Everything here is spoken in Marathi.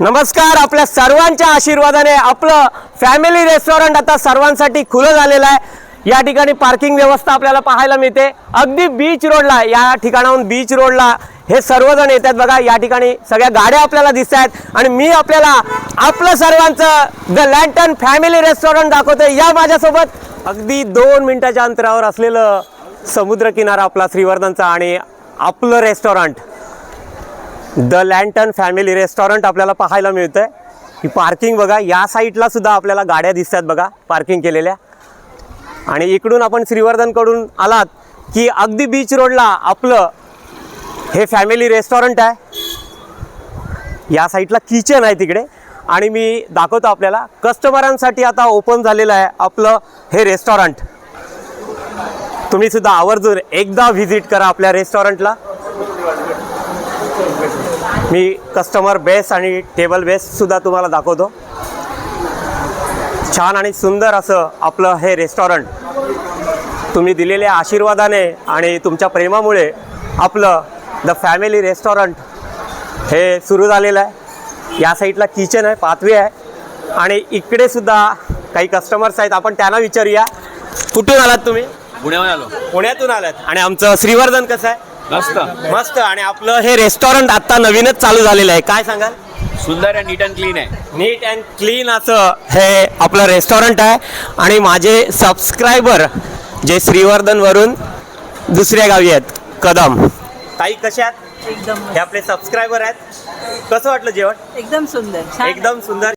नमस्कार आपल्या सर्वांच्या आशीर्वादाने आपलं फॅमिली रेस्टॉरंट आता सर्वांसाठी खुलं झालेलं आहे. या ठिकाणी पार्किंग व्यवस्था आपल्याला पाहायला मिळते. अगदी बीच रोडला या ठिकाणाहून बीच रोडला हे सर्वजण येतात बघा. या ठिकाणी सगळ्या गाड्या आपल्याला दिसत आहेत. आणि मी आपल्याला आपलं सर्वांचं द लँटन फॅमिली रेस्टॉरंट दाखवतोय. या माझ्यासोबत अगदी दोन मिनिटाच्या अंतरावर असलेलं समुद्रकिनारा आपला श्रीवर्धनचा आणि आपलं restaurant the lantern family restaurant आपल्याला पाहायला मिळतं आहे ही पार्किंग बघा या साईडला सुद्धा आपल्याला गाड्या दिसतात बघा पार्किंग केलेल्या. आणि इकडून आपण श्रीवर्धनकडून आलात की अगदी बीच रोडला आपलं हे फॅमिली रेस्टॉरंट आहे. या साईडला किचन आहे तिकडे. आणि मी दाखवतो आपल्याला कस्टमरांसाठी आता ओपन झालेलं आहे आपलं हे रेस्टॉरंट तुम्ही सुद्धा आवर्जून एकदा व्हिजिट करा आपल्या रेस्टॉरंटला मी कस्टमर बेस आणि टेबल बेस सुद्धा तुम्हाला दाखवतो. छान आणि सुंदर असं आपलं हे रेस्टॉरंट तुम्ही दिलेल्या आशीर्वादाने आणि तुमच्या प्रेमामुळे आपलं द फॅमिली रेस्टॉरंट हे सुरू झालेलं आहे. या साईडला किचन आहे पाथवे आहे. आणि इकडे सुद्धा काही कस्टमर्स आहेत. आपण त्यांना विचारूया. कुठून आलात तुम्ही? पुण्याहून आलो. पुण्यातून आलात. आणि आमचं श्रीवर्धन कसं आहे? मस्त. मस्त. आणि आपलं हे रेस्टॉरंट आता नवीनच चालू झालेलं आहे. काय सांगाल? सुंदर आहे नीट अँड क्लीन आहे. नीट अँड क्लीन असं हे आपलं रेस्टॉरंट आहे. आणि माझे सबस्क्रायबर जे श्रीवर्धनवरून दुसऱ्या गावी आहेत कदम. ताई कशा आहेत? एकदम हे आपले सबस्क्रायबर आहेत. कसं वाटलं जेवण? एकदम सुंदर. छान. एकदम सुंदर.